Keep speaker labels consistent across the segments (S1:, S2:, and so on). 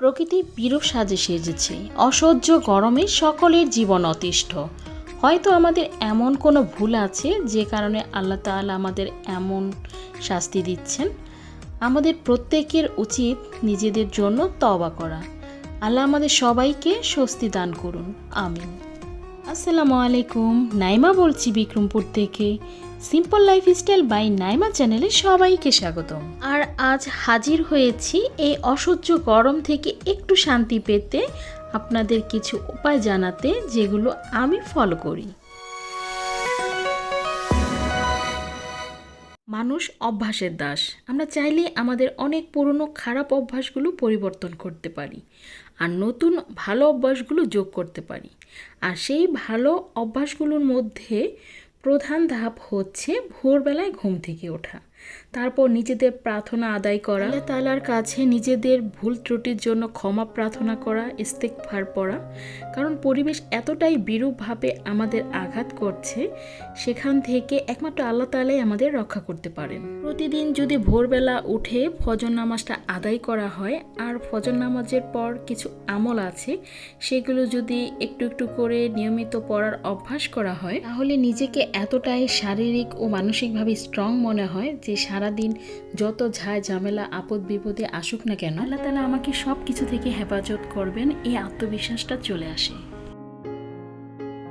S1: প্রকৃতি বিরূপ সাজে সেজেছে। অসহ্য গরমে সকলের জীবন অতিষ্ঠ। হয়তো আমাদের এমন কোনো ভুল আছে যে কারণে আল্লাহ তাআলা আমাদের এমন শাস্তি দিচ্ছেন? আমাদের প্রত্যেকের উচিত নিজেদের জন্য তবা করা। আল্লাহ আমাদের সবাইকে স্বস্তি দান করুন। আমিন। আসসালামু আলাইকুম। নাইমা বলছি বিক্রমপুর থেকে। সিম্পল লাইফস্টাইল বাই নাইমা চ্যানেলে সবাইকে স্বাগতম। আর আজ হাজির হয়েছি এই অসহ্য গরম থেকে একটু শান্তি পেতে আপনাদের কিছু উপায় জানাতে যেগুলো আমি ফলো করি। মানুষ অভ্যাসের দাস। আমরা চাইলে আমাদের অনেক পুরনো খারাপ অভ্যাসগুলো পরিবর্তন করতে পারি। আর নতুন ভালো অভ্যাসগুলো যোগ করতে পারি। আর সেই ভালো অভ্যাসগুলোর মধ্যে প্রধান ধাপ হচ্ছে ভোরবেলায় ঘুম থেকে ওঠা। তারপর নিজেদের প্রার্থনা আদায় করা। তালার কাছে নিজেদের ভুল ত্রুটির জন্য ক্ষমা প্রার্থনা করা ইস্তেকভার পড়া। কারণ পরিবেশ এতটাই বিরূপভাবে আমাদের আঘাত করছে, সেখান থেকে একমাত্র আল্লাহ তালাই আমাদের রক্ষা করতে পারেন। প্রতিদিন যদি ভোরবেলা উঠে ফজর নামাজটা আদায় করা হয়, আর ফজর নামাজের পর কিছু আমল আছে, সেগুলো যদি একটু একটু করে নিয়মিত পড়ার অভ্যাস করা হয়, তাহলে নিজেকে এতটাই শারীরিক ও মানসিকভাবে স্ট্রং মনে হয় যে সারাদিন যত ঝায় ঝামেলা, আপদ বিপদে আসুক না কেন, আল্লাহ তালা আমাকে সব কিছু থেকে হেফাজত করবেন, এই আত্মবিশ্বাসটা চলে আসে।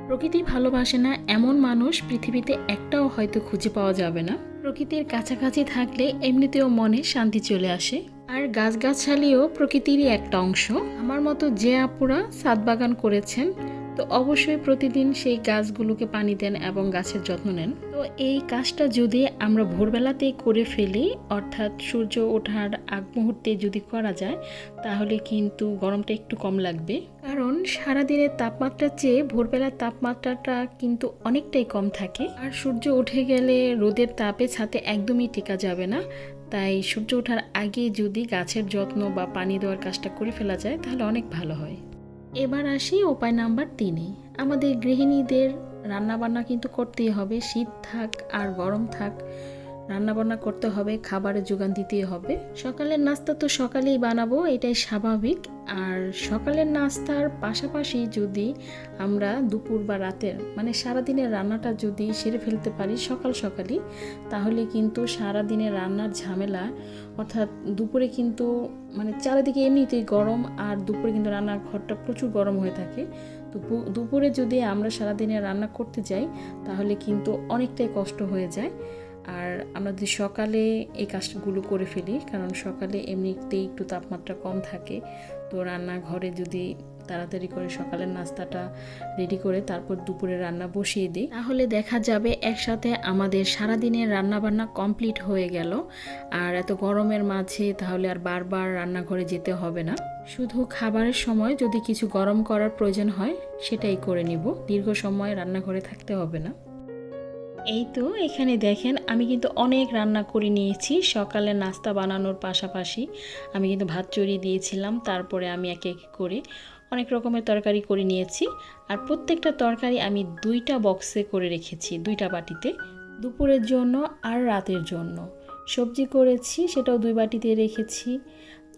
S1: প্রকৃতি ভালোবাসে না এমন মানুষ পৃথিবীতে একটাও হয়তো খুঁজে পাওয়া যাবে না। প্রকৃতির কাছাকাছি থাকলে এমনিতেও মনে শান্তি চলে আসে। আর গাছগাছালিও প্রকৃতিরই একটা অংশ। আমার মতো যে আপুরা সাত বাগান করেছেন তো অবশ্যই প্রতিদিন সেই গাছগুলোকে পানি দেন এবং গাছের যত্ন নেন। তো এই কাজটা যদি আমরা ভোরবেলাতেই করে ফেলি, অর্থাৎ সূর্য ওঠার আগ মুহূর্তে যদি করা যায়, তাহলে কিন্তু গরমটা একটু কম লাগবে। কারণ সারাদিনের তাপমাত্রার চেয়ে ভোরবেলার তাপমাত্রাটা কিন্তু অনেকটাই কম থাকে। আর সূর্য উঠে গেলে রোদের তাপে ছাতে একদমই টেকা যাবে না। তাই সূর্য ওঠার আগে যদি গাছের যত্ন বা পানি দেওয়ার কাজটা করে ফেলা যায়, তাহলে অনেক ভালো হয়। এবার আসি উপায় নাম্বার তিনে। আমাদের গৃহিণীদের রান্নাবান্না কিন্তু করতেই হবে, শীত থাক আর গরম থাক। রান্নাবান্না করতে হবে, খাবারের যোগান দিতেই হবে। সকালের নাস্তা তো সকালেই বানাবো, এটাই স্বাভাবিক। আর সকালের নাস্তার পাশাপাশি যদি আমরা দুপুর বা রাতের মানে সারাদিনের রান্নাটা যদি সেরে ফেলতে পারি সকাল সকালই, তাহলে কিন্তু সারাদিনের রান্নার ঝামেলা, অর্থাৎ দুপুরে কিন্তু মানে চারিদিকে এমনিতেই গরম আর দুপুরে কিন্তু রান্নাঘরটা প্রচুর গরম হয়ে থাকে। দুপুরে যদি আমরা সারাদিনে রান্না করতে যাই, তাহলে কিন্তু অনেকটাই কষ্ট হয়ে যায়। আর আমরা যদি সকালে এই কাজগুলো করে ফেলি, কারণ সকালে এমনিতেই একটু তাপমাত্রা কম থাকে, তো রান্নাঘরে যদি তাড়াতাড়ি করে সকালের নাস্তাটা রেডি করে তারপর দুপুরে রান্না বসিয়ে দিই, তাহলে দেখা যাবে একসাথে আমাদের সারাদিনের রান্নাবান্না কমপ্লিট হয়ে গেল। আর এত গরমের মাঝে তাহলে আর বারবার রান্নাঘরে যেতে হবে না। শুধু খাবারের সময় যদি কিছু গরম করার প্রয়োজন হয়, সেটাই করে নিব। দীর্ঘ সময় রান্নাঘরে থাকতে হবে না। এই তো, এখানে দেখেন, আমি কিন্তু অনেক রান্না করে নিয়েছি, সকালে নাস্তা বানানোর পাশাপাশি। আমি কিন্তু ভাত চড়িয়ে দিয়েছিলাম, তারপরে আমি এক এক করে অনেক রকমের তরকারি করে নিয়েছি। আর প্রত্যেকটা তরকারি আমি দুইটা বক্সে করে রেখেছি, দুইটা বাটিতে। দুপুরের জন্য আর রাতের জন্য। সবজি করেছি, সেটাও দুই বাটিতে রেখেছি।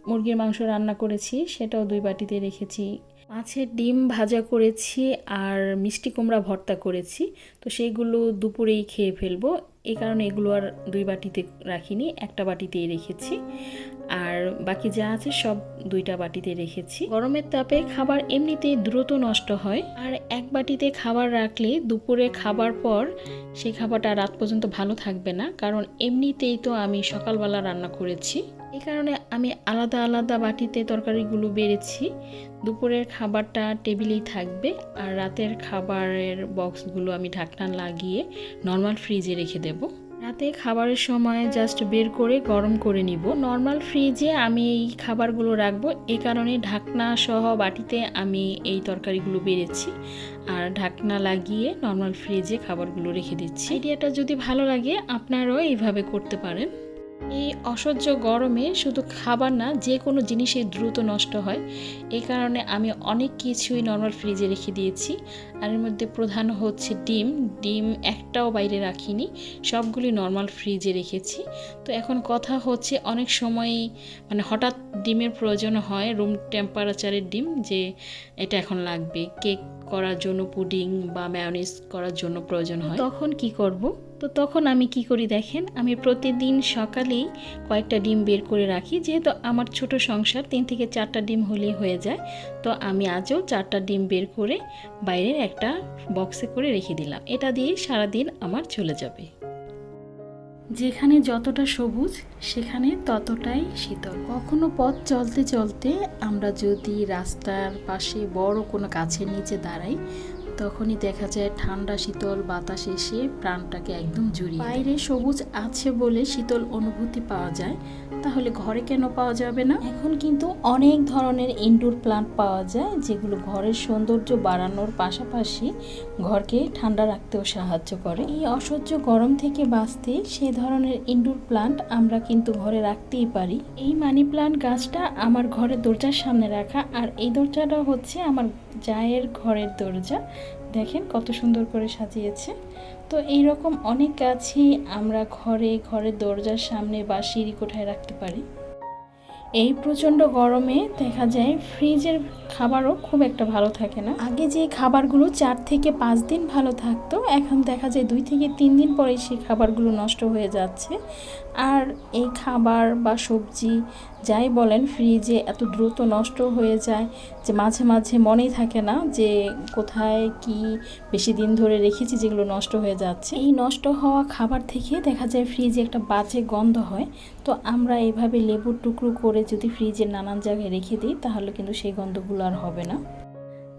S1: মুরগির মাংস রান্না করেছি, সেটাও দুই বাটিতে রেখেছি। মাছের ডিম ভাজা করেছি আর মিষ্টি কুমড়া ভর্তা করেছি। তো সেইগুলো দুপুরেই খেয়ে ফেলব। এই কারণে এগুলো আর দুই বাটিতে রাখিনি, একটা বাটিতেই রেখেছি। আর বাকি যা আছে সব দুইটা বাটিতে রেখেছি। গরমের তাপে খাবার এমনিতেই দ্রুত নষ্ট হয়। আর এক বাটিতে খাবার রাখলে দুপুরে খাবার পর সেই খাবারটা রাত পর্যন্ত ভালো থাকবে না। কারণ এমনিতেই তো আমি সকালবেলা রান্না করেছি। এই কারণে আমি আলাদা আলাদা বাটিতে তরকারিগুলো বেড়েছি। দুপুরের খাবারটা টেবিলেই থাকবে আর রাতের খাবারের বক্সগুলো আমি ঢাকনা লাগিয়ে নর্মাল ফ্রিজে রেখে দেবো। রাতে খাবারের সময় জাস্ট বের করে গরম করে নিব। নর্মাল ফ্রিজে আমি এই খাবারগুলো রাখব। এই কারণে ঢাকনা সহ বাটিতে আমি এই তরকারিগুলো বেড়েছি আর ঢাকনা লাগিয়ে নর্মাল ফ্রিজে খাবারগুলো রেখে দিচ্ছি। আইডিয়াটা যদি ভালো লাগে, আপনারাও এইভাবে করতে পারেন। এই অসহ্য গরমে শুধু খাবার না, যে কোনো জিনিসই দ্রুত নষ্ট হয়। এই কারণে আমি অনেক কিছুই নর্মাল ফ্রিজে রেখে দিয়েছি। আর এর মধ্যে প্রধান হচ্ছে ডিম। ডিম একটাও বাইরে রাখিনি। সবগুলি নর্মাল ফ্রিজে রেখেছি। তো এখন কথা হচ্ছে অনেক সময় মানে হঠাৎ ডিমের প্রয়োজন হয় রুম টেম্পারেচারের ডিম, যে এটা এখন লাগবে। কেক করার জন্য পুডিং বা ম্যানিস করার জন্য প্রয়োজন হয়। তখন কি করব? তো তখন আমি কি করি দেখেন, আমি প্রতিদিন সকালেই কয়েকটা ডিম বের করে রাখি, যেহেতু আমার ছোট সংসার, তিন থেকে চারটা ডিম হলেই হয়ে যায়। তো আমি আজও চারটা ডিম বের করে বাইরের একটা বক্সে করে রেখে দিলাম। এটা দিয়ে সারাদিন আমার চলে যাবে। যেখানে যতটা সবুজ, সেখানে ততটাই শীতল। কখনো পথ চলতে চলতে আমরা যদি রাস্তার পাশে বড় কোনো গাছের নিচে দাঁড়াই, তখনই দেখা যায় ঠান্ডা, শীতল বাতাস এসে প্রাণটাকে একদম জুড়িয়ে বাইরে সবুজ আছে বলে শীতল অনুভূতি পাওয়া যায়। তাহলে ঘরে কেন পাওয়া যাবে না? এখন কিন্তু অনেক ধরনের ইনডোর প্লান্ট পাওয়া যায়, যেগুলো ঘরের সৌন্দর্য বাড়ানোর পাশাপাশি ঘরকে ঠান্ডা রাখতেও সাহায্য করে। এই অসহ্য গরম থেকে বাঁচতে সে ধরনের ইনডোর প্লান্ট আমরা কিন্তু ঘরে রাখতেই পারি। এই মানি প্লান্ট গাছটা আমার ঘরের দরজার সামনে রাখা, আর এই দরজাটা হচ্ছে আমার জায়ের ঘরের দরজা। দেখেন কত সুন্দর করে সাজিয়েছে। তো এই রকম অনেক গাছই আমরা ঘরে, ঘরের দরজার সামনে বা সিঁড়ি কোঠায় রাখতে পারি। এই প্রচণ্ড গরমে দেখা যায় ফ্রিজের খাবারও খুব একটা ভালো থাকে না। আগে যে খাবারগুলো চার থেকে পাঁচ দিন ভালো থাকতো, এখন দেখা যায় দুই থেকে তিন দিন পরে সেই খাবারগুলো নষ্ট হয়ে যাচ্ছে। আর এই খাবার বা সবজি যাই বলেন ফ্রিজে এত দ্রুত নষ্ট হয়ে যায় যে মাঝে মাঝে মনেই থাকে না যে কোথায় কি বেশি দিন ধরে রেখেছি যেগুলো নষ্ট হয়ে যাচ্ছে। এই নষ্ট হওয়া খাবার থেকে দেখা যায় ফ্রিজে একটা বাজে গন্ধ হয়। তো আমরা এভাবে লেবুর টুকরো করে যদি ফ্রিজের নানান জায়গায় রেখে দিই, তাহলে কিন্তু সেই গন্ধগুলো আর হবে না।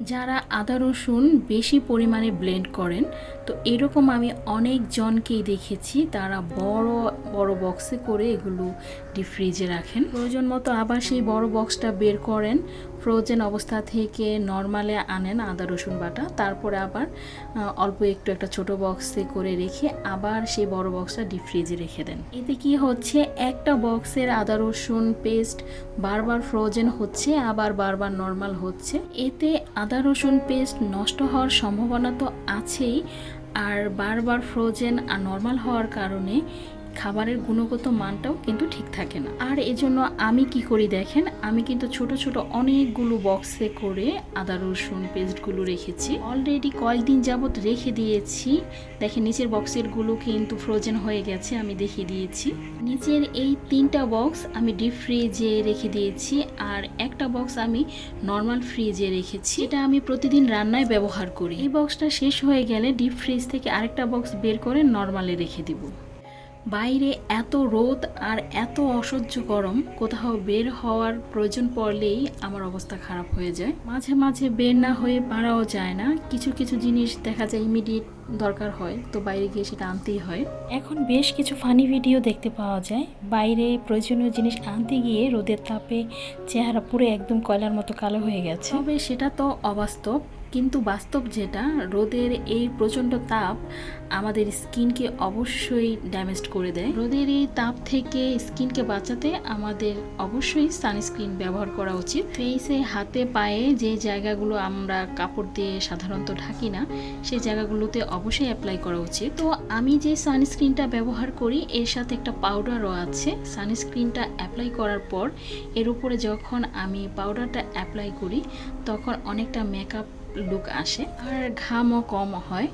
S1: যারা আদা রসুন বেশি পরিমাণে ব্লেন্ড করেন, তো এরকম আমি অনেক জনকেই দেখেছি, তারা বড় বড় বক্সে করে এগুলো ডিপ ফ্রিজে রাখেন। প্রয়োজন মতো আবার সেই বড় বক্সটা বের করেন ফ্রোজেন অবস্থা থেকে নর্মালে আনেন আদা, রসুন বাটা। তারপরে আবার অল্প একটু একটা ছোট বক্সে করে রেখে আবার সেই বড় বক্সটা ডিপ ফ্রিজে রেখে দেন। এতে কি হচ্ছে? একটা বক্সের আদা, রসুন পেস্ট বারবার ফ্রোজেন হচ্ছে, আবার বারবার নর্মাল হচ্ছে। এতে আদা, রসুন পেস্ট নষ্ট হওয়ার সম্ভাবনা তো আছেই, আর বারবার ফ্রোজেন আর নর্মাল হওয়ার কারণে খাবারের গুণগত মানটাও কিন্তু ঠিক থাকে না। আর এজন্য আমি কি করি দেখেন, আমি কিন্তু ছোট ছোট অনেকগুলো বক্সে করে আদা, রসুন পেস্টগুলো রেখেছি। অলরেডি কয়েকদিন যাবত রেখে দিয়েছি। দেখেন নিচের বক্সেরগুলো কিন্তু ফ্রোজেন হয়ে গেছে, আমি দেখিয়ে দিয়েছি। নিচের এই তিনটা বক্স আমি ডিপ ফ্রিজে রেখে দিয়েছি, আর একটা বক্স আমি নর্মাল ফ্রিজে রেখেছি। এটা আমি প্রতিদিন রান্নায় ব্যবহার করি। এই বক্সটা শেষ হয়ে গেলে ডিপ ফ্রিজ থেকে আরেকটা বক্স বের করে নর্মালে রেখে দিব। বাইরে এত রোদ আর এত অসহ্য গরম কোথাও বের হওয়ার প্রয়োজন পড়লেই আমার অবস্থা খারাপ হয়ে যায়। মাঝে মাঝে বের না হয়ে পারাও যায় না। কিছু কিছু জিনিস দেখা যায় ইমিডিয়েট দরকার হয় তো বাইরে গিয়ে সেটা আনতেই হয়। এখন বেশ কিছু ফানি ভিডিও দেখতে পাওয়া যায়। বাইরে প্রয়োজনীয় জিনিস আনতে গিয়ে রোদের তাপে চেহারা পুরো একদম কয়লার মতো কালো হয়ে গেছে। তবে সেটা তো অবাস্তব। কিন্তু বাস্তব যেটা, রোদের এই প্রচণ্ড তাপ আমাদের স্কিনকে অবশ্যই ড্যামেজ করে দেয়। রোদের এই তাপ থেকে স্কিনকে বাঁচাতে আমাদের অবশ্যই সানস্ক্রিন ব্যবহার করা উচিত। ফেসে, হাতে, পায়ে যে জায়গাগুলো আমরা কাপড় দিয়ে সাধারণত ঢাকি না, সেই জায়গাগুলোতে অবশ্যই অ্যাপ্লাই করা উচিত। তো আমি যে সানস্ক্রিনটা ব্যবহার করি, এর সাথে একটা পাউডারও আছে। সানস্ক্রিনটা অ্যাপ্লাই করার পর, এর উপরে যখন আমি পাউডারটা অ্যাপ্লাই করি, তখন অনেকটা মেকআপ লুক আসে আর ঘামও কম হয়।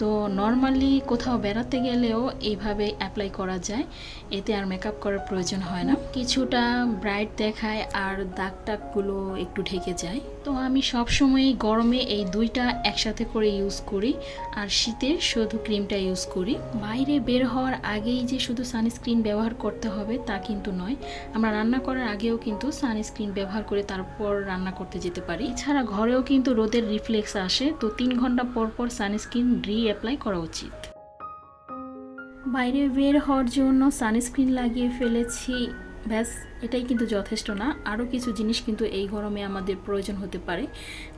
S1: তো নর্মালি কোথাও বেড়াতে গেলেও এইভাবে অ্যাপ্লাই করা যায়। এতে আর মেকআপ করার প্রয়োজন হয় না। কিছুটা ব্রাইট দেখায় আর দাগ টাগগুলো একটু ঢেকে যায়। তো আমি সব সময় গরমে এই দুইটা একসাথে করে ইউজ করি আর শীতে শুধু ক্রিমটা ইউজ করি। বাইরে বের হওয়ার আগেই যে শুধু সানস্ক্রিন ব্যবহার করতে হবে তা কিন্তু নয়। আমরা রান্না করার আগেও কিন্তু সানস্ক্রিন ব্যবহার করে তারপর রান্না করতে যেতে পারি। এছাড়া ঘরেও কিন্তু রোদের রিফ্লেক্স আসে। তো তিন ঘণ্টা পর পর সানস্ক্রিন রি অ্যাপ্লাই করা উচিত। বাইরে বের হওয়ার জন্য সানস্ক্রিন লাগিয়ে ফেলেছি। ব্যাস, এটাই কিন্তু যথেষ্ট না। আরও কিছু জিনিস কিন্তু এই গরমে আমাদের প্রয়োজন হতে পারে।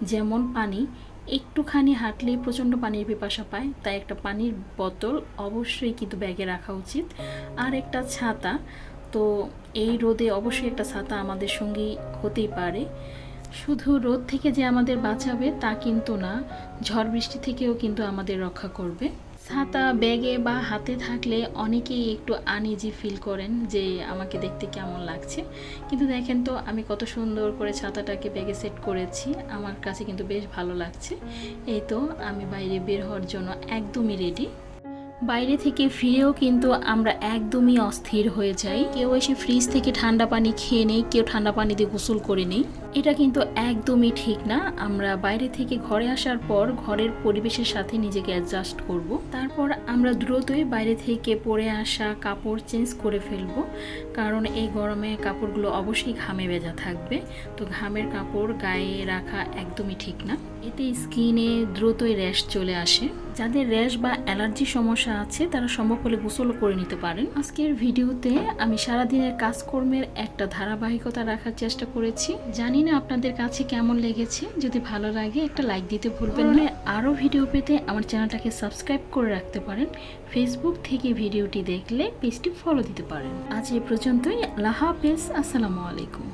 S1: যেমন পানি। একটুখানি হাঁটলেই প্রচণ্ড পানির পিপাসা পায়, তাই একটা পানির বোতল অবশ্যই কিন্তু ব্যাগে রাখা উচিত। আর একটা ছাতা। তো এই রোদে অবশ্যই একটা ছাতা আমাদের সঙ্গী হতেই পারে। শুধু রোদ থেকে যে আমাদের বাঁচাবে তা কিন্তু না, ঝড় বৃষ্টি থেকেও কিন্তু আমাদের রক্ষা করবে। ছাতা, ব্যাগে বা হাতে থাকলে অনেকেই একটু আনইজি ফিল করেন যে আমাকে দেখতে কেমন লাগছে। কিন্তু দেখেন তো, আমি কত সুন্দর করে ছাতাটাকে ব্যাগে সেট করেছি, আমার কাছে কিন্তু বেশ ভালো লাগছে। এই তো, আমি বাইরে বের হওয়ার জন্য একদমই রেডি বাইরে থেকে ফিরেও কিন্তু আমরা একদমই অস্থির হয়ে যাই। কেউ এসে ফ্রিজ থেকে ঠান্ডা পানি খেয়ে নেই, কেউ ঠান্ডা পানি দিয়ে গোসল করে নেই। এটা কিন্তু একদমই ঠিক না। আমরা বাইরে থেকে ঘরে আসার পর ঘরের পরিবেশের সাথে নিজেকে অ্যাডজাস্ট করব। তারপর আমরা দ্রুতই বাইরে থেকে পরে আসা কাপড় চেঞ্জ করে ফেলব। কারণ এই গরমে কাপড়গুলো অবশ্যই ঘামে ভেজা থাকবে। তো ঘামের কাপড় গায়ে রাখা একদমই ঠিক না। এতে স্কিনে দ্রুতই র্যাশ চলে আসে। যাদের র্যাশ বা অ্যালার্জি সমস্যা আছে, তারা সম্ভব হলে গোসলও করে নিতে পারেন। আজকের ভিডিওতে আমি সারাদিনের কাজকর্মের একটা ধারাবাহিকতা রাখার চেষ্টা করেছি। জানি না আপনাদের কাছে কেমন লেগেছে। যদি ভালো লাগে একটা লাইক দিতে ভুলবেন না। আরও ভিডিও পেতে আমার চ্যানেলটাকে সাবস্ক্রাইব করে রাখতে পারেন। ফেসবুক থেকে ভিডিওটি দেখলে পেজটি ফলো দিতে পারেন। আজ এ পর্যন্তই। আল্লাহ হাফেজ। আসসালামু আলাইকুম।